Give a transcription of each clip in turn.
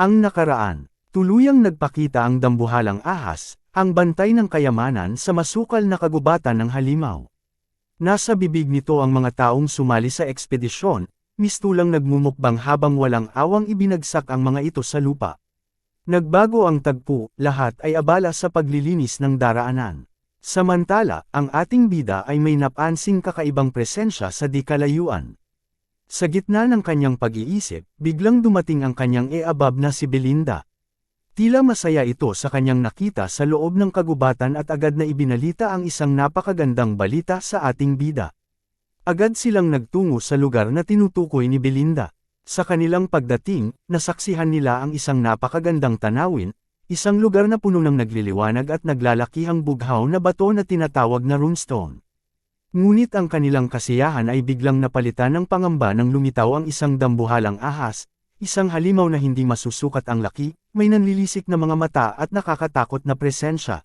Ang nakaraan, tuluyang nagpakita ang dambuhalang ahas, ang bantay ng kayamanan sa masukal na kagubatan ng halimaw. Nasa bibig nito ang mga taong sumali sa ekspedisyon, mistulang nagmumukbang habang walang awang ibinagsak ang mga ito sa lupa. Nagbago ang tagpo, lahat ay abala sa paglilinis ng daraanan. Samantala, ang ating bida ay may napansing kakaibang presensya sa di kalayuan. Sa gitna ng kanyang pag-iisip, biglang dumating ang kanyang e-abab na si Belinda. Tila masaya ito sa kanyang nakita sa loob ng kagubatan at agad na ibinalita ang isang napakagandang balita sa ating bida. Agad silang nagtungo sa lugar na tinutukoy ni Belinda. Sa kanilang pagdating, nasaksihan nila ang isang napakagandang tanawin, isang lugar na puno ng nagliliwanag at naglalakihang bughaw na bato na tinatawag na runestone. Ngunit ang kanilang kasiyahan ay biglang napalitan ng pangamba nang lumitaw ang isang dambuhalang ahas, isang halimaw na hindi masusukat ang laki, may nanlilisik na mga mata at nakakatakot na presensya.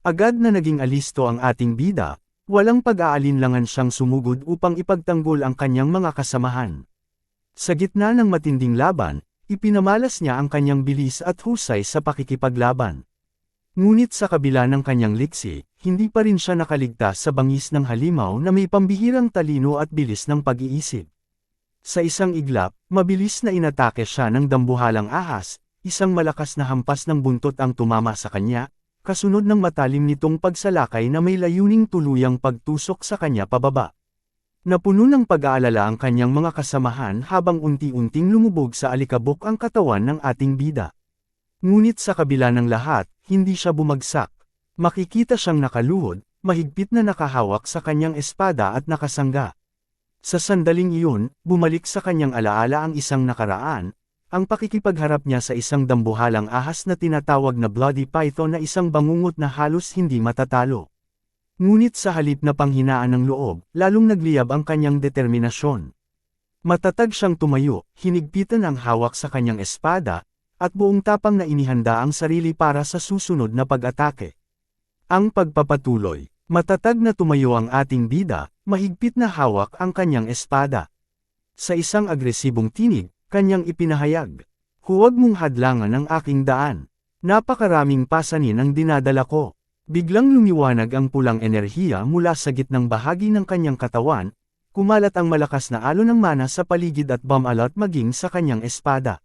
Agad na naging alisto ang ating bida, walang pag-aalinlangan siyang sumugod upang ipagtanggol ang kanyang mga kasamahan. Sa gitna ng matinding laban, ipinamalas niya ang kanyang bilis at husay sa pakikipaglaban. Ngunit sa kabila ng kanyang liksi, hindi pa rin siya nakaligtas sa bangis ng halimaw na may pambihirang talino at bilis ng pag-iisip. Sa isang iglap, mabilis na inatake siya ng dambuhalang ahas, isang malakas na hampas ng buntot ang tumama sa kanya, kasunod ng matalim nitong pagsalakay na may layuning tuluyang pagtusok sa kanya pababa. Napuno ng pag-aalala ang kanyang mga kasamahan habang unti-unting lumubog sa alikabok ang katawan ng ating bida. Ngunit sa kabila ng lahat, hindi siya bumagsak. Makikita siyang nakaluhod, mahigpit na nakahawak sa kanyang espada at nakasangga. Sa sandaling iyon, bumalik sa kanyang alaala ang isang nakaraan, ang pakikipagharap niya sa isang dambuhalang ahas na tinatawag na Bloody Python na isang bangungot na halos hindi matatalo. Ngunit sa halip na panghinaan ng loob, lalong nagliyab ang kanyang determinasyon. Matatag siyang tumayo, hinigpitan ang hawak sa kanyang espada, at buong tapang na inihanda ang sarili para sa susunod na pag-atake. Ang pagpapatuloy, matatag na tumayo ang ating bida, mahigpit na hawak ang kanyang espada. Sa isang agresibong tinig, kanyang ipinahayag, Huwag mong hadlangan ang aking daan. Napakaraming pasanin ang dinadala ko. Biglang lumiwanag ang pulang enerhiya mula sa gitnang bahagi ng kanyang katawan, kumalat ang malakas na alon ng mana sa paligid at bumalot maging sa kanyang espada.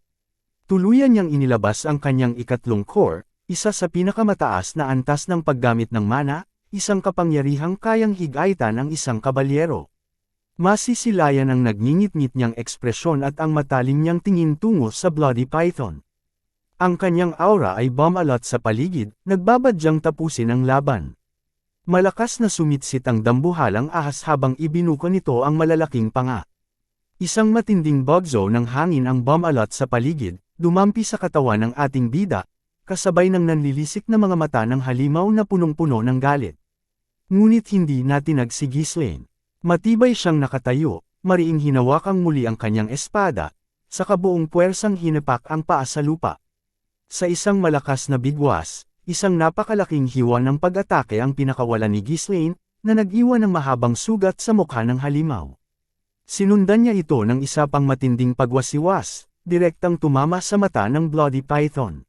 Tuluyan niyang inilabas ang kanyang ikatlong core, isa sa pinakamataas na antas ng paggamit ng mana, isang kapangyarihang kayang higaitan ang isang kabalyero. Masisilayan ang nagngingit-ngit niyang ekspresyon at ang matalim niyang tingin tungo sa Bloody Python. Ang kanyang aura ay bumalot sa paligid, nagbabadyang tapusin ang laban. Malakas na sumitsit ang dambuhalang ahas habang ibinuko nito ang malalaking panga. Isang matinding bugzo ng hangin ang bumalot sa paligid, dumampi sa katawan ng ating bida, kasabay ng nanlilisik na mga mata ng halimaw na punong-puno ng galit. Ngunit hindi natin si Ghislaine. Matibay siyang nakatayo, mariing hinawak ang muli ang kanyang espada, sa kabuong puwersang hinapak ang paa sa lupa. Sa isang malakas na bigwas, isang napakalaking hiwa ng pag-atake ang pinakawalan ni Ghislaine, na nag-iwan ng mahabang sugat sa mukha ng halimaw. Sinundan niya ito ng isa pang matinding pagwasiwas, direktang tumama sa mata ng Bloody Python.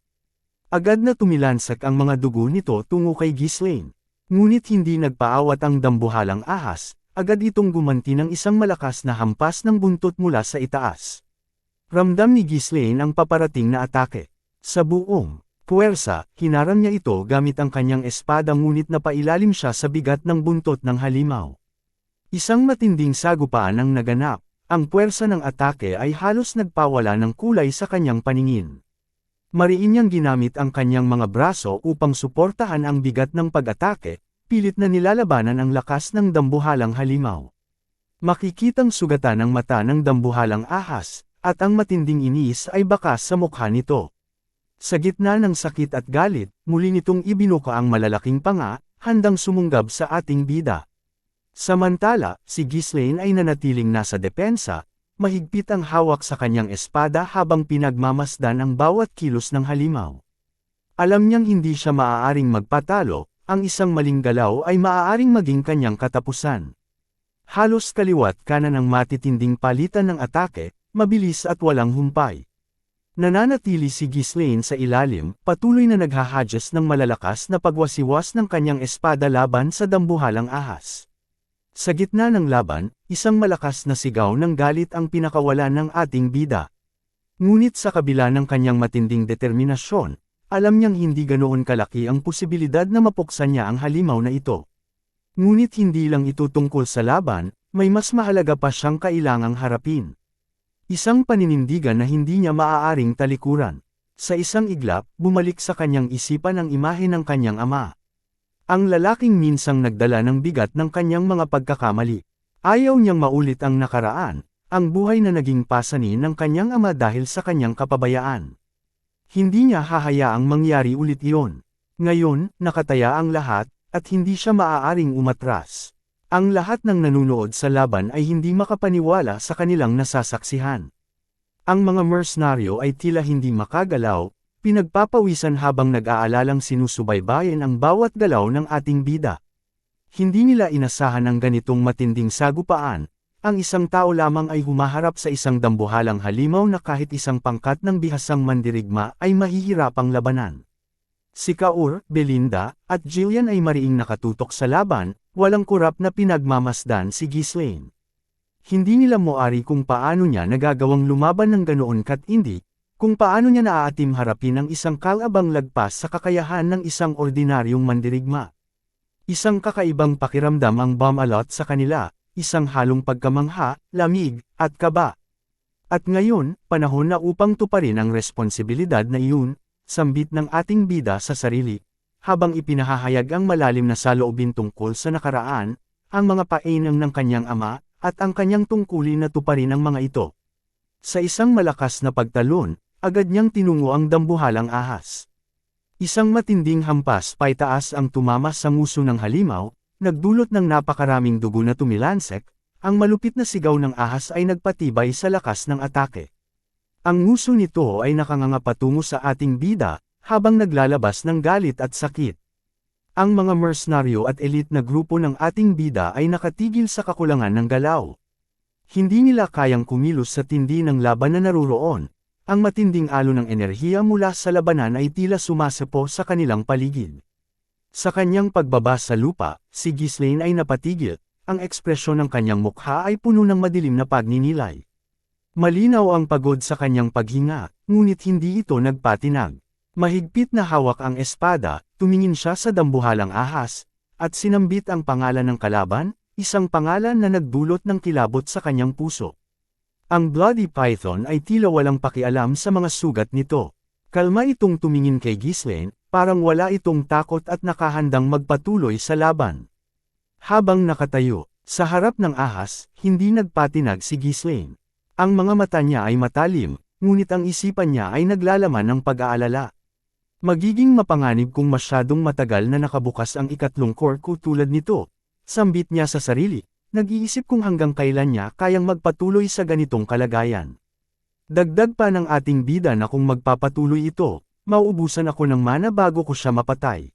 Agad na tumilansak ang mga dugo nito tungo kay Ghislaine. Ngunit hindi nagpaawat ang dambuhalang ahas, agad itong gumanti ng isang malakas na hampas ng buntot mula sa itaas. Ramdam ni Ghislaine ang paparating na atake. Sa buong puwersa, hinarang niya ito gamit ang kanyang espada ngunit napailalim siya sa bigat ng buntot ng halimaw. Isang matinding sagupaan ang naganap, ang puwersa ng atake ay halos nagpawala ng kulay sa kanyang paningin. Mariin niyang ginamit ang kanyang mga braso upang suportahan ang bigat ng pag-atake, pilit na nilalabanan ang lakas ng dambuhalang halimaw. Makikitang sugatan ang mata ng dambuhalang ahas, at ang matinding inis ay bakas sa mukha nito. Sa gitna ng sakit at galit, muli nitong ibinuka ang malalaking panga, handang sumunggab sa ating bida. Samantala, si Ghislaine ay nanatiling nasa depensa, mahigpit ang hawak sa kanyang espada habang pinagmamasdan ang bawat kilos ng halimaw. Alam niyang hindi siya maaaring magpatalo, ang isang maling galaw ay maaaring maging kanyang katapusan. Halos kaliwat kanan ang matitinding palitan ng atake, mabilis at walang humpay. Nananatili si Ghislaine sa ilalim, patuloy na naghahadjas ng malalakas na pagwasiwas ng kanyang espada laban sa dambuhalang ahas. Sa gitna ng laban, isang malakas na sigaw ng galit ang pinakawalan ng ating bida. Ngunit sa kabila ng kanyang matinding determinasyon, alam niyang hindi ganoon kalaki ang posibilidad na mapuksan niya ang halimaw na ito. Ngunit hindi lang ito tungkol sa laban, may mas mahalaga pa siyang kailangang harapin. Isang paninindigan na hindi niya maaaring talikuran. Sa isang iglap, bumalik sa kanyang isipan ang imahe ng kanyang ama. Ang lalaking minsang nagdala ng bigat ng kanyang mga pagkakamali. Ayaw niyang maulit ang nakaraan, ang buhay na naging pasanin ng kanyang ama dahil sa kanyang kapabayaan. Hindi niya hahayaang mangyari ulit iyon. Ngayon, nakataya ang lahat, at hindi siya maaaring umatras. Ang lahat ng nanunood sa laban ay hindi makapaniwala sa kanilang nasasaksihan. Ang mga mercenaryo ay tila hindi makagalaw, pinagpapawisan habang nag-aalalang sinusubaybayan ang bawat galaw ng ating bida. Hindi nila inasahan ang ganitong matinding sagupaan, ang isang tao lamang ay humaharap sa isang dambuhalang halimaw na kahit isang pangkat ng bihasang mandirigma ay mahihirapang labanan. Si Kaur, Belinda, at Jillian ay mariing nakatutok sa laban, walang kurap na pinagmamasdan si Ghislaine. Hindi nila moari kung paano niya nagagawang lumaban ng ganoon kat hindi, kung paano niya naaatim harapin ang isang kalabang lagpas sa kakayahan ng isang ordinaryong mandirigma. Isang kakaibang pakiramdam ang bumalot sa kanila, isang halong pagkamangha, lamig, at kaba. At ngayon, panahon na upang tuparin ang responsibilidad na iyon, sambit ng ating bida sa sarili, habang ipinahahayag ang malalim na saloobin tungkol sa nakaraan, ang mga painang ng kanyang ama, at ang kanyang tungkulin na tuparin ang mga ito. Sa isang malakas na pagtalon, agad niyang tinungo ang dambuhalang ahas. Isang matinding hampas paitaas ang tumama sa nguso ng halimaw, nagdulot ng napakaraming dugo na tumilansek, ang malupit na sigaw ng ahas ay nagpatibay sa lakas ng atake. Ang nguso nito ay nakanganga patungo sa ating bida, habang naglalabas ng galit at sakit. Ang mga mercenaryo at elite na grupo ng ating bida ay nakatigil sa kakulangan ng galaw. Hindi nila kayang kumilos sa tindi ng laban na naruroon. Ang matinding alo ng enerhiya mula sa labanan ay tila sumasapo sa kanilang paligid. Sa kanyang pagbaba sa lupa, si Ghislaine ay napatigil, ang ekspresyon ng kanyang mukha ay puno ng madilim na pagninilay. Malinaw ang pagod sa kanyang paghinga, ngunit hindi ito nagpatinag. Mahigpit na hawak ang espada, tumingin siya sa dambuhalang ahas, at sinambit ang pangalan ng kalaban, isang pangalan na nagdulot ng kilabot sa kanyang puso. Ang Bloody Python ay tila walang pakialam sa mga sugat nito. Kalma itong tumingin kay Ghislaine, parang wala itong takot at nakahandang magpatuloy sa laban. Habang nakatayo, sa harap ng ahas, hindi nagpatinag si Ghislaine. Ang mga mata niya ay matalim, ngunit ang isipan niya ay naglalaman ng pag-aalala. Magiging mapanganib kung masyadong matagal na nakabukas ang ikatlong core ko tulad nito. Sambit niya sa sarili, nag-iisip kung hanggang kailan niya kayang magpatuloy sa ganitong kalagayan. Dagdag pa ng ating bida na kung magpapatuloy ito, mauubusan ako ng mana bago ko siya mapatay.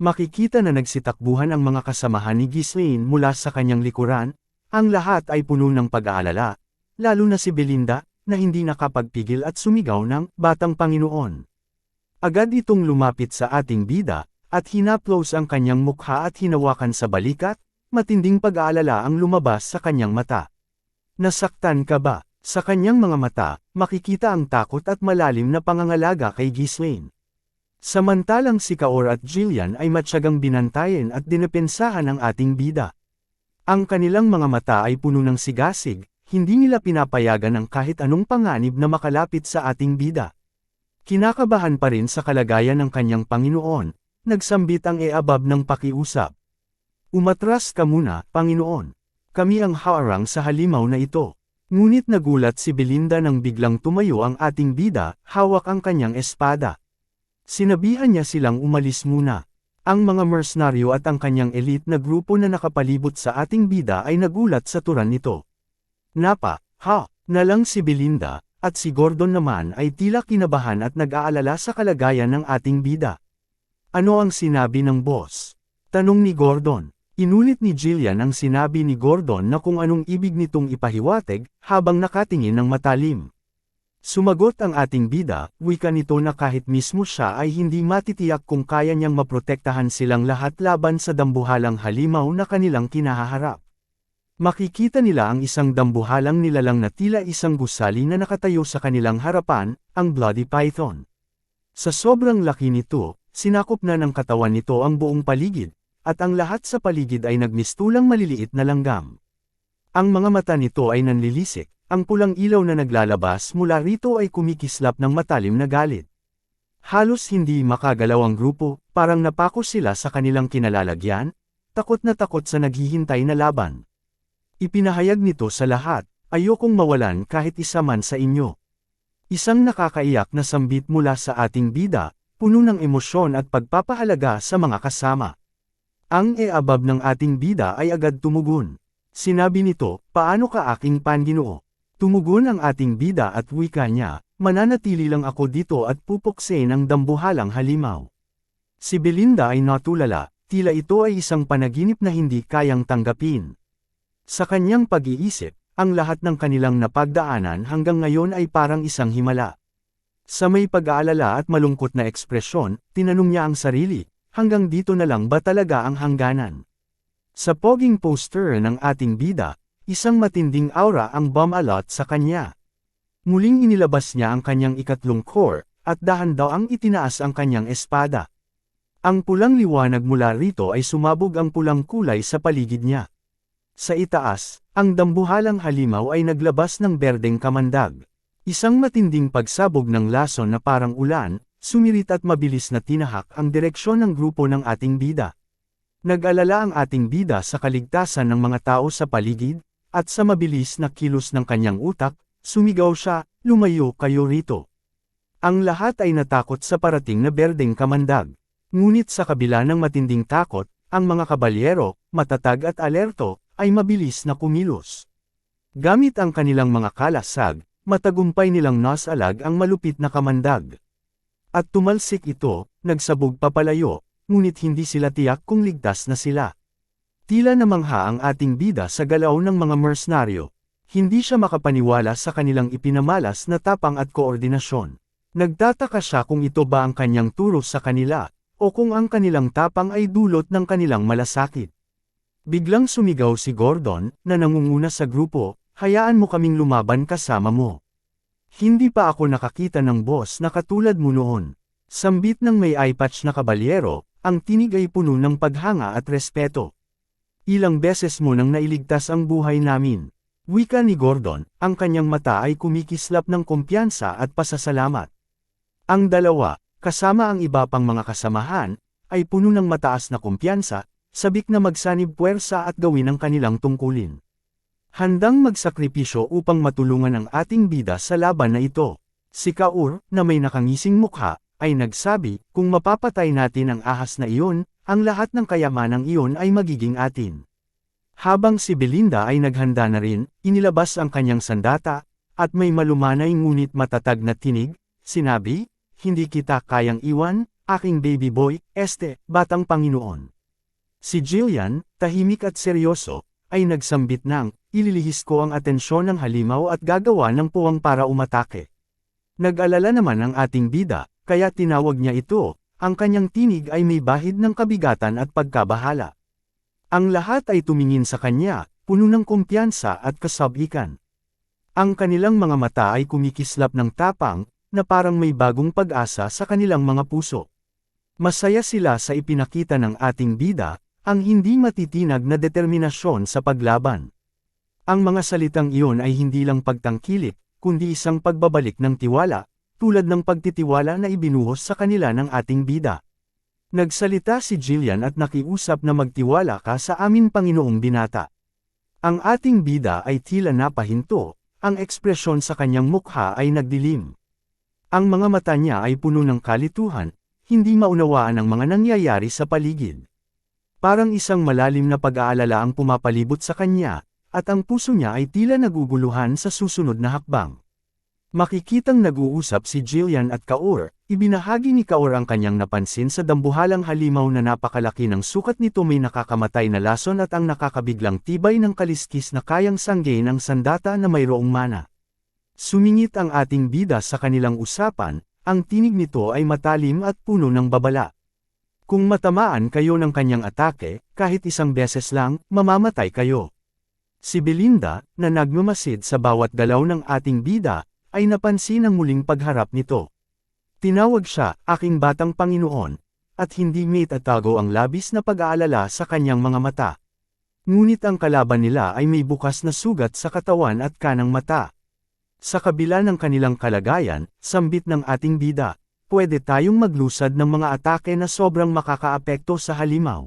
Makikita na nagsitakbuhan ang mga kasamahan ni Ghislaine mula sa kanyang likuran, ang lahat ay puno ng pag-aalala, lalo na si Belinda, na hindi nakapagpigil at sumigaw ng Batang Panginoon. Agad itong lumapit sa ating bida, at hinaplos ang kanyang mukha at hinawakan sa balikat, matinding pag-aalala ang lumabas sa kanyang mata. Nasaktan ka ba? Sa kanyang mga mata, makikita ang takot at malalim na pangangalaga kay Ghislaine. Samantalang si Kaor at Jillian ay matyagang binantayan at dinepensahan ang ating bida. Ang kanilang mga mata ay puno ng sigasig, hindi nila pinapayagan ang kahit anong panganib na makalapit sa ating bida. Kinakabahan pa rin sa kalagayan ng kanyang Panginoon, nagsambit ang eabab ng pakiusap. Umatras ka muna, Panginoon. Kami ang haarang sa halimaw na ito. Ngunit nagulat si Belinda nang biglang tumayo ang ating bida, hawak ang kanyang espada. Sinabihan niya silang umalis muna. Ang mga mercenaryo at ang kanyang elite na grupo na nakapalibot sa ating bida ay nagulat sa turan nito. Napa, ha, na lang si Belinda, at si Gordon naman ay tila kinabahan at nag-aalala sa kalagayan ng ating bida. Ano ang sinabi ng boss? Tanong ni Gordon. Inulit ni Jillian ang sinabi ni Gordon na kung anong ibig nitong ipahiwatig, habang nakatingin ng matalim. Sumagot ang ating bida, wika nito na kahit mismo siya ay hindi matitiyak kung kaya niyang maprotektahan silang lahat laban sa dambuhalang halimaw na kanilang kinahaharap. Makikita nila ang isang dambuhalang nilalang na tila isang gusali na nakatayo sa kanilang harapan, ang Bloody Python. Sa sobrang laki nito, sinakop na ng katawan nito ang buong paligid, at ang lahat sa paligid ay nagmistulang maliliit na langgam. Ang mga mata nito ay nanlilisik, ang pulang ilaw na naglalabas mula rito ay kumikislap ng matalim na galit. Halos hindi makagalaw ang grupo, parang napako sila sa kanilang kinalalagyan, takot na takot sa naghihintay na laban. Ipinahayag nito sa lahat, ayokong mawalan kahit isa man sa inyo. Isang nakakaiyak na sambit mula sa ating bida, puno ng emosyon at pagpapahalaga sa mga kasama. Ang e-abab ng ating bida ay agad tumugon. Sinabi nito, paano ka aking panginoo? Tumugon ang ating bida at wika niya, mananatili lang ako dito at pupukse ng dambuhalang halimaw. Si Belinda ay natulala, tila ito ay isang panaginip na hindi kayang tanggapin. Sa kanyang pag-iisip, ang lahat ng kanilang napagdaanan hanggang ngayon ay parang isang himala. Sa may pag-aalala at malungkot na ekspresyon, tinanong niya ang sarili, hanggang dito na lang ba talaga ang hangganan? Sa poging poster ng ating bida, Isang matinding aura ang bomb alot sa kanya. Muling inilabas niya ang kanyang ikatlong core, at dahan daw ang itinaas ang kanyang espada. Ang pulang liwanag mula rito ay sumabog ang pulang kulay sa paligid niya. Sa itaas, ang dambuhalang halimaw ay naglabas ng berdeng kamandag. Isang matinding pagsabog ng lason na parang ulan, sumirit at mabilis na tinahak ang direksyon ng grupo ng ating bida. Nag-alala ang ating bida sa kaligtasan ng mga tao sa paligid, at sa mabilis na kilos ng kanyang utak, sumigaw siya, lumayo kayo rito. Ang lahat ay natakot sa parating na berdeng kamandag. Ngunit sa kabila ng matinding takot, ang mga kabalyero, matatag at alerto, ay mabilis na kumilos. Gamit ang kanilang mga kalasag, matagumpay nilang nasalag ang malupit na kamandag. At tumalsik ito, nagsabog papalayo, ngunit hindi sila tiyak kung ligtas na sila. Tila namangha ang ating bida sa galaw ng mga mercenaryo. Hindi siya makapaniwala sa kanilang ipinamalas na tapang at koordinasyon. Nagtataka siya kung ito ba ang kanyang turo sa kanila, o kung ang kanilang tapang ay dulot ng kanilang malasakit. Biglang sumigaw si Gordon, na nangunguna sa grupo, hayaan mo kaming lumaban kasama mo. Hindi pa ako nakakita ng boss na katulad mo noon. Sambit ng may eye patch na kabalyero, ang tinig ay puno ng paghanga at respeto. Ilang beses mo nang nailigtas ang buhay namin. Wika ni Gordon, ang kanyang mata ay kumikislap ng kumpiyansa at pasasalamat. Ang dalawa, kasama ang iba pang mga kasamahan, ay puno ng mataas na kumpiyansa, sabik na magsanib puwersa at gawin ang kanilang tungkulin. Handang magsakripisyo upang matulungan ang ating bida sa laban na ito. Si Kaur, na may nakangising mukha, ay nagsabi, kung mapapatay natin ang ahas na iyon, ang lahat ng kayamanang iyon ay magiging atin. Habang si Belinda ay naghanda na rin, inilabas ang kanyang sandata, at may malumanay ngunit matatag na tinig, sinabi, hindi kita kayang iwan, aking baby boy, este, batang Panginoon. Si Jillian, tahimik at seryoso, ay nagsambit ng, ililihis ko ang atensyon ng halimaw at gagawa ng puwang para umatake. Nag-alala naman ang ating bida, kaya tinawag niya ito, ang kanyang tinig ay may bahid ng kabigatan at pagkabahala. Ang lahat ay tumingin sa kanya, puno ng kumpiyansa at kasabikan. Ang kanilang mga mata ay kumikislap ng tapang, na parang may bagong pag-asa sa kanilang mga puso. Masaya sila sa ipinakita ng ating bida, ang hindi matitinag na determinasyon sa paglaban. Ang mga salitang iyon ay hindi lang pagtangkilik, kundi isang pagbabalik ng tiwala, tulad ng pagtitiwala na ibinuhos sa kanila ng ating bida. Nagsalita si Jillian at nakiusap na magtiwala ka sa amin Panginoong Binata. Ang ating bida ay tila napahinto, ang ekspresyon sa kanyang mukha ay nagdilim. Ang mga mata niya ay puno ng kalituhan, hindi maunawaan ang mga nangyayari sa paligid. Parang isang malalim na pag-aalala ang pumapalibot sa kanya, at ang puso niya ay tila naguguluhan sa susunod na hakbang. Makikitang nag-uusap si Jillian at Kaur, ibinahagi ni Kaur ang kanyang napansin sa dambuhalang halimaw na napakalaki ng sukat nito may nakakamatay na lason at ang nakakabiglang tibay ng kaliskis na kayang sanggay ng sandata na mayroong mana. Sumingit ang ating bida sa kanilang usapan, ang tinig nito ay matalim at puno ng babala. Kung matamaan kayo ng kanyang atake, kahit isang beses lang, mamamatay kayo. Si Belinda, na nagmamasid sa bawat galaw ng ating bida, ay napansin ang muling pagharap nito. Tinawag siya, aking batang Panginoon, at hindi may tatago ang labis na pag-aalala sa kanyang mga mata. Ngunit ang kalaban nila ay may bukas na sugat sa katawan at kanang mata. Sa kabila ng kanilang kalagayan, sambit ng ating bida, pwede tayong maglusad ng mga atake na sobrang makakaapekto sa halimaw.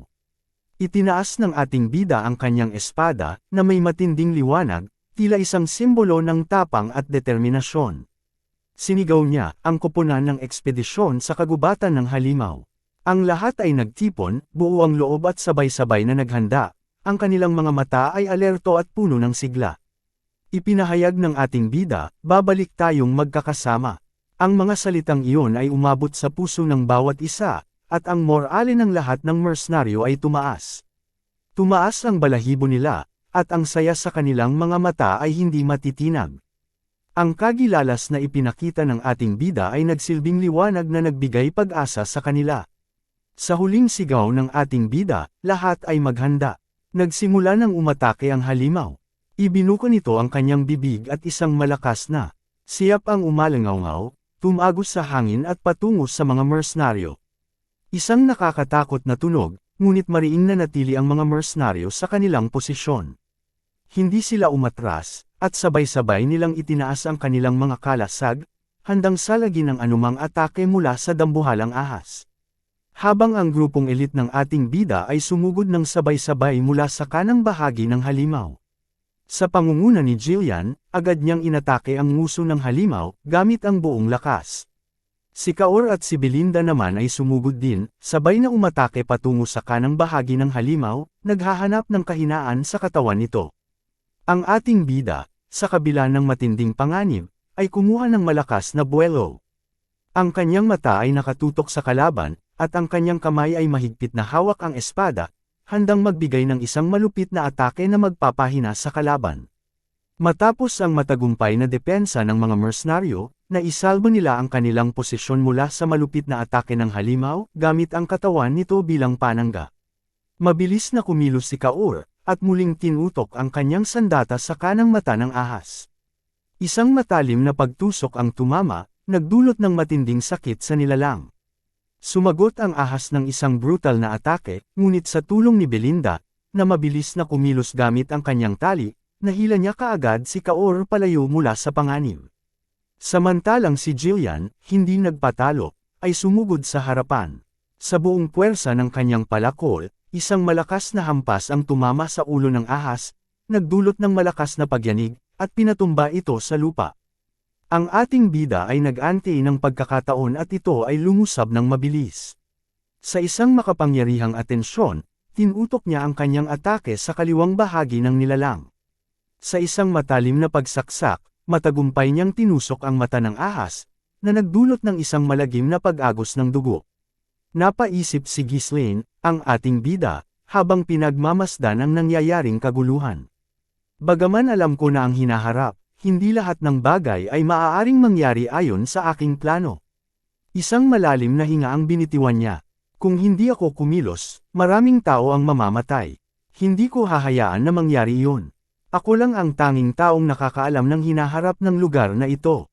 Itinaas ng ating bida ang kanyang espada, na may matinding liwanag, tila isang simbolo ng tapang at determinasyon. Sinigaw niya, ang kupunan ng ekspedisyon sa kagubatan ng halimaw. Ang lahat ay nagtipon, buo ang loob at sabay-sabay na naghanda, ang kanilang mga mata ay alerto at puno ng sigla. Ipinahayag ng ating bida, babalik tayong magkakasama. Ang mga salitang iyon ay umabot sa puso ng bawat isa, at ang morale ng lahat ng mercenaryo ay tumaas. Tumaas ang balahibo nila, at ang saya sa kanilang mga mata ay hindi matitinag. Ang kagilalas na ipinakita ng ating bida ay nagsilbing liwanag na nagbigay pag-asa sa kanila. Sa huling sigaw ng ating bida, lahat ay maghanda. Nagsimula ng umatake ang halimaw. Ibinuko nito ang kanyang bibig at isang malakas na siyap ang umalangaw tumagos sa hangin at patungo sa mga mercenaryo. Isang nakakatakot na tunog, ngunit mariing na natili ang mga mercenaryo sa kanilang posisyon. Hindi sila umatras, at sabay-sabay nilang itinaas ang kanilang mga kalasag, handang salagin ang anumang atake mula sa dambuhalang ahas. Habang ang grupong elit ng ating bida ay sumugod ng sabay-sabay mula sa kanang bahagi ng halimaw. Sa pangunguna ni Jillian, agad niyang inatake ang nguso ng halimaw, gamit ang buong lakas. Si Kaor at si Belinda naman ay sumugod din, sabay na umatake patungo sa kanang bahagi ng halimaw, naghahanap ng kahinaan sa katawan nito. Ang ating bida, sa kabila ng matinding panganib, ay kumuha ng malakas na buwelo. Ang kanyang mata ay nakatutok sa kalaban, at ang kanyang kamay ay mahigpit na hawak ang espada, handang magbigay ng isang malupit na atake na magpapahina sa kalaban. Matapos ang matagumpay na depensa ng mga mercenaryo, naisalbo nila ang kanilang posisyon mula sa malupit na atake ng halimaw, gamit ang katawan nito bilang panangga. Mabilis na kumilos si Kaur, at muling tinutok ang kanyang sandata sa kanang mata ng ahas. Isang matalim na pagtusok ang tumama, nagdulot ng matinding sakit sa nilalang. Sumagot ang ahas ng isang brutal na atake, ngunit sa tulong ni Belinda, na mabilis na kumilos gamit ang kanyang tali, nahila niya kaagad si Kaor palayo mula sa panganib. Samantalang si Jillian, hindi nagpatalo, ay sumugod sa harapan. Sa buong puwersa ng kanyang palakol, isang malakas na hampas ang tumama sa ulo ng ahas, nagdulot ng malakas na pagyanig, at pinatumba ito sa lupa. Ang ating bida ay nag-anti ng pagkakataon at ito ay lumusab ng mabilis. Sa isang makapangyarihang atensyon, tinutok niya ang kanyang atake sa kaliwang bahagi ng nilalang. Sa isang matalim na pagsaksak, matagumpay niyang tinusok ang mata ng ahas, na nagdulot ng isang malagim na pag-agos ng dugo. Napaisip si Ghislaine, ang ating bida, habang pinagmamasdan ang nangyayaring kaguluhan. Bagaman alam ko na ang hinaharap, hindi lahat ng bagay ay maaaring mangyari ayon sa aking plano. Isang malalim na hinga ang binitiwan niya. Kung hindi ako kumilos, maraming tao ang mamamatay. Hindi ko hahayaan na mangyari iyon. Ako lang ang tanging taong nakakaalam ng hinaharap ng lugar na ito.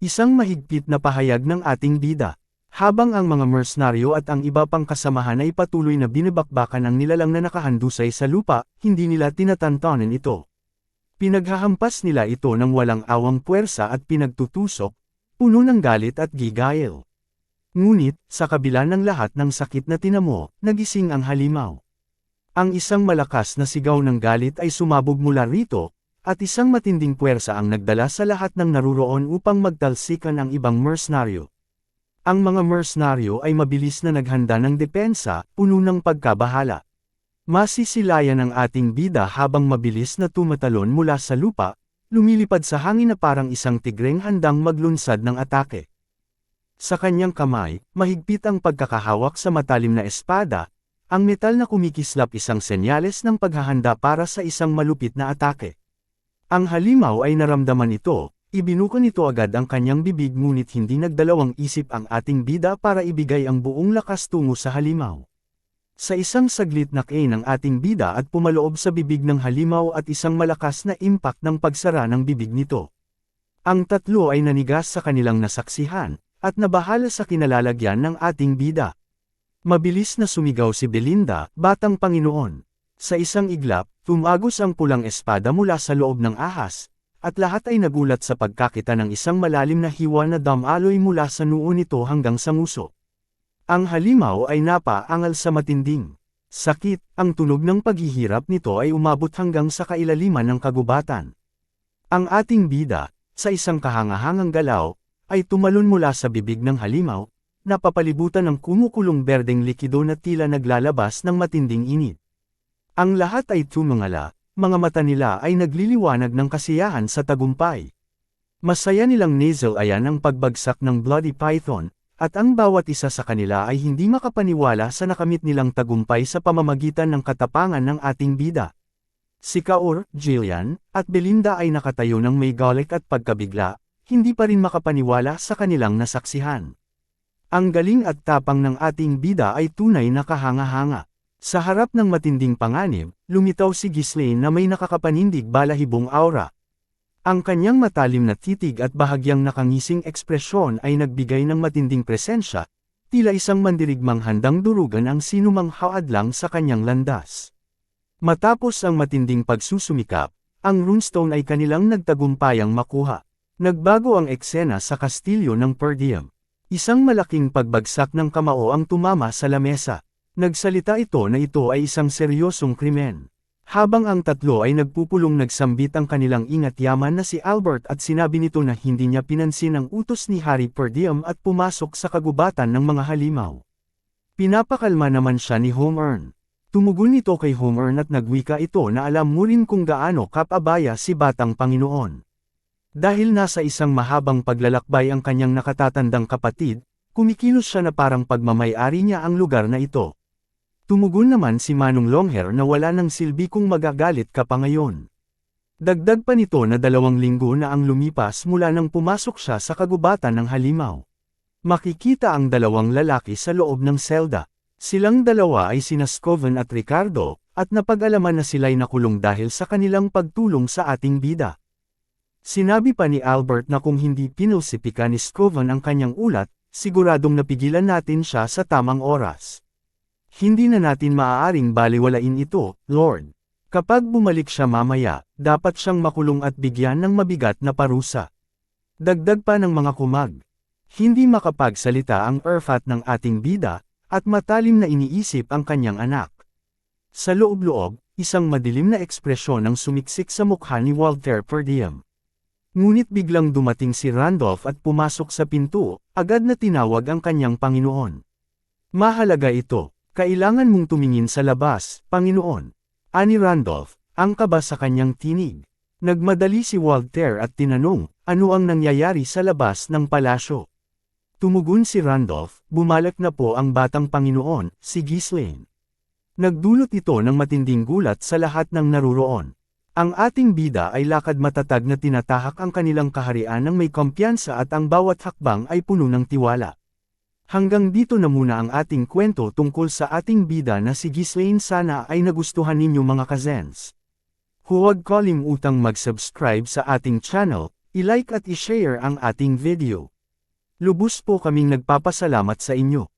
Isang mahigpit na pahayag ng ating bida. Habang ang mga mercenaryo at ang iba pang kasamahan ay patuloy na binabakbakan ang nilalang na nakahandusay sa lupa, hindi nila tinatantanan ito. Pinaghahampas nila ito ng walang awang puwersa at pinagtutusok, puno ng galit at gigayel. Ngunit, sa kabila ng lahat ng sakit na tinamo, nagising ang halimaw. Ang isang malakas na sigaw ng galit ay sumabog mula rito, at isang matinding puwersa ang nagdala sa lahat ng naruroon upang magtalsikan ang ibang mercenaryo. Ang mga mercenaryo ay mabilis na naghanda ng depensa, puno ng pagkabahala. Masisilayan ang ating bida habang mabilis na tumatalon mula sa lupa, lumilipad sa hangin na parang isang tigreng handang maglunsad ng atake. Sa kanyang kamay, mahigpit ang pagkakahawak sa matalim na espada, ang metal na kumikislap isang senyales ng paghahanda para sa isang malupit na atake. Ang halimaw ay naramdaman ito, Ibinuko nito agad ang kanyang bibig ngunit hindi nagdalawang isip ang ating bida para ibigay ang buong lakas tungo sa halimaw. Sa isang saglit nakay ng ating bida at pumaloob sa bibig ng halimaw at isang malakas na impact ng pagsara ng bibig nito. Ang tatlo ay nanigas sa kanilang nasaksihan, at nabahala sa kinalalagyan ng ating bida. Mabilis na sumigaw si Belinda, batang Panginoon. Sa isang iglap, tumagos ang pulang espada mula sa loob ng ahas, at lahat ay nagulat sa pagkakita ng isang malalim na hiwa na damaloy mula sa noo nito hanggang sa nguso. Ang halimaw ay napaangal sa matinding sakit, ang tunog ng paghihirap nito ay umabot hanggang sa kailaliman ng kagubatan. Ang ating bida, sa isang kahangahangang galaw, ay tumalon mula sa bibig ng halimaw, napapalibutan ng kumukulong berdeng likido na tila naglalabas ng matinding init. Ang lahat ay tumangala, mga mata nila ay nagliliwanag ng kasiyahan sa tagumpay. Masaya nilang nasal ayan ang pagbagsak ng Bloody Python, at ang bawat isa sa kanila ay hindi makapaniwala sa nakamit nilang tagumpay sa pamamagitan ng katapangan ng ating bida. Si Kaur, Jillian, at Belinda ay nakatayo ng may galit at pagkabigla, hindi pa rin makapaniwala sa kanilang nasaksihan. Ang galing at tapang ng ating bida ay tunay na kahanga-hanga. Sa harap ng matinding panganib, lumitaw si Ghislaine na may nakakapanindig balahibong aura. Ang kanyang matalim na titig at bahagyang nakangising ekspresyon ay nagbigay ng matinding presensya, tila isang mandirigmang handang durugan ang sinumang haadlang sa kanyang landas. Matapos ang matinding pagsusumikap, ang runestone ay kanilang nagtagumpayang makuha. Nagbago ang eksena sa kastilyo ng Perdium. Isang malaking pagbagsak ng kamao ang tumama sa lamesa. Nagsalita ito na ito ay isang seryosong krimen. Habang ang tatlo ay nagpupulong nagsambit ang kanilang ingat yaman na si Albert at sinabi nito na hindi niya pinansin ang utos ni Harry Perdium at pumasok sa kagubatan ng mga halimaw. Pinapakalma naman siya ni Homearn. Tumugon nito kay Homearn at nagwika ito na alam mo rin kung gaano kapabaya si Batang Panginoon. Dahil nasa isang mahabang paglalakbay ang kanyang nakatatandang kapatid, kumikilos siya na parang pagmamayari niya ang lugar na ito. Tumugon naman si Manong Longhair na wala ng silbi kung magagalit ka pa ngayon. Dagdag pa nito na dalawang linggo na ang lumipas mula nang pumasok siya sa kagubatan ng halimaw. Makikita ang dalawang lalaki sa loob ng selda. Silang dalawa ay sina Scoven at Ricardo, at napag-alaman na sila'y nakulong dahil sa kanilang pagtulong sa ating bida. Sinabi pa ni Albert na kung hindi pinulsipika ni Scoven ang kanyang ulat, siguradong napigilan natin siya sa tamang oras. Hindi na natin maaaring baliwalain ito, Lord. Kapag bumalik siya mamaya, dapat siyang makulong at bigyan ng mabigat na parusa. Dagdag pa ng mga kumag. Hindi makapagsalita ang Erfat ng ating bida, at matalim na iniisip ang kanyang anak. Sa loob-loob, isang madilim na ekspresyon ang sumiksik sa mukha ni Walter Perdiem. Ngunit biglang dumating si Randolph at pumasok sa pinto, agad na tinawag ang kanyang Panginoon. Mahalaga ito, kailangan mong tumingin sa labas, Panginoon. Ani Randolph, ang kaba sa kanyang tinig. Nagmadali si Walter at tinanong, ano ang nangyayari sa labas ng palasyo. Tumugon si Randolph, bumalak na po ang batang Panginoon, si Ghislaine. Nagdulot ito ng matinding gulat sa lahat ng naruroon. Ang ating bida ay lakad matatag na tinatahak ang kanilang kaharian ng may kumpiyansa at ang bawat hakbang ay puno ng tiwala. Hanggang dito na muna ang ating kwento tungkol sa ating bida na si Ghislaine sana ay nagustuhan ninyo mga kazens. Huwag kalimutang mag-subscribe sa ating channel, i-like at i-share ang ating video. Lubos po kaming nagpapasalamat sa inyo.